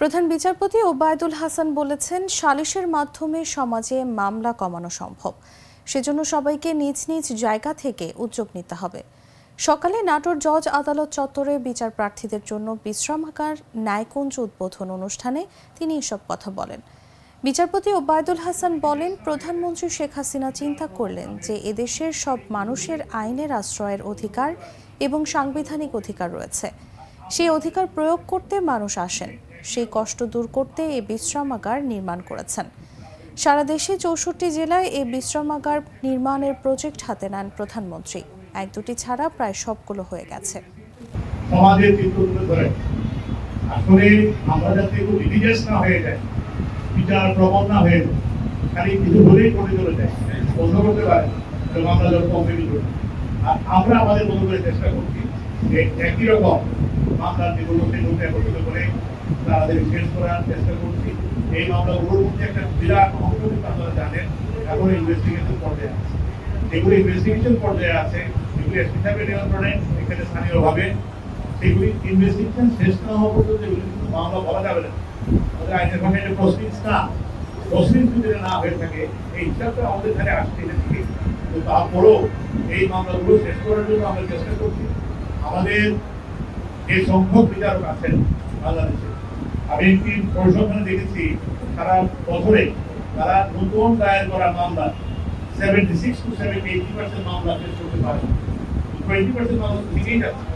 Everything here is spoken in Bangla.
প্রধান বিচারপতি ওবায়দুল হাসান বলেছেন, সালিশের মাধ্যমে সমাজে মামলা কমানো সম্ভব। সেজন্য সবাইকে নিজ নিজ জায়গা থেকে উদ্যোগ নিতে হবে। সকালে নাটোর জজ আদালত চত্বরে বিচার প্রার্থীদের জন্য বিশ্রামাগার ন্যায়কুঞ্জ উদ্বোধন অনুষ্ঠানে তিনি এসব কথা বলেন। বিচারপতি ওবায়দুল হাসান বলেন, প্রধানমন্ত্রী শেখ হাসিনা চিন্তা করলেন যে এদেশের সব মানুষের আইনের আশ্রয়ের অধিকার এবং সাংবিধানিক অধিকার রয়েছে। সেই অধিকার প্রয়োগ করতে মানুষ আসেন। সেই কষ্ট দূর করতে এই বিশ্রামাগার নির্মাণ করেছেন। সারা দেশে চৌষট্টি জেলায় এই বিশ্রামাগার নির্মাণের প্রজেক্ট হাতে নেন প্রধানমন্ত্রী। এক দুটি ছাড়া প্রায় সবগুলো হয়ে গেছে। সমাজের ধরে। আসলে আমরা যাতে রিলিজিয়াস না হয়ে যায় বিচার প্রবণ না হয়ে যায় খালি কিছু বলেই করে চলে যায় বন্ধ করতে পারে আমরা যখন করি। আর আমরা আমাদের মতো করে চেষ্টা করছি একই রকম মামলার যেগুলো সেগুলোকে একত্রিত করে তাদের শেষ করার চেষ্টা করছি। এই মামলাগুলোর মধ্যে একটা বিরাট অংশ আপনারা জানেন, এখন ইনভেস্টিগেশন পর্যায়ে আছে। যেগুলো ইনভেস্টিগেশন পর্যায়ে আছে, যেগুলি এসপি নিয়ন্ত্রণে এখানে স্থানীয়ভাবে সেগুলি ইনভেস্টিগেশন শেষ না হওয়া পর্যন্ত এগুলি কিন্তু মামলা বলা যাবে না। আমাদের আইনের প্রসিডিংস না প্রসিডিংস যদি না হয়ে থাকে, এই হিসাবটা আমাদের এখানে আসছে এই মামলাগুলো শেষ করার জন্য আমরা চেষ্টা করছি। আমাদের যে সংখ্যক বিচারক আছেন বাংলাদেশে। আমি একটি পরিসংখ্যানে দেখেছি, সারা বছরে তারা নতুন দায়ের করা মামলা seventy six to seventy eighty percent মামলা শেষ করতে পারে। টোয়েন্টি পার্সেন্ট মামলা থেকেই যাচ্ছে।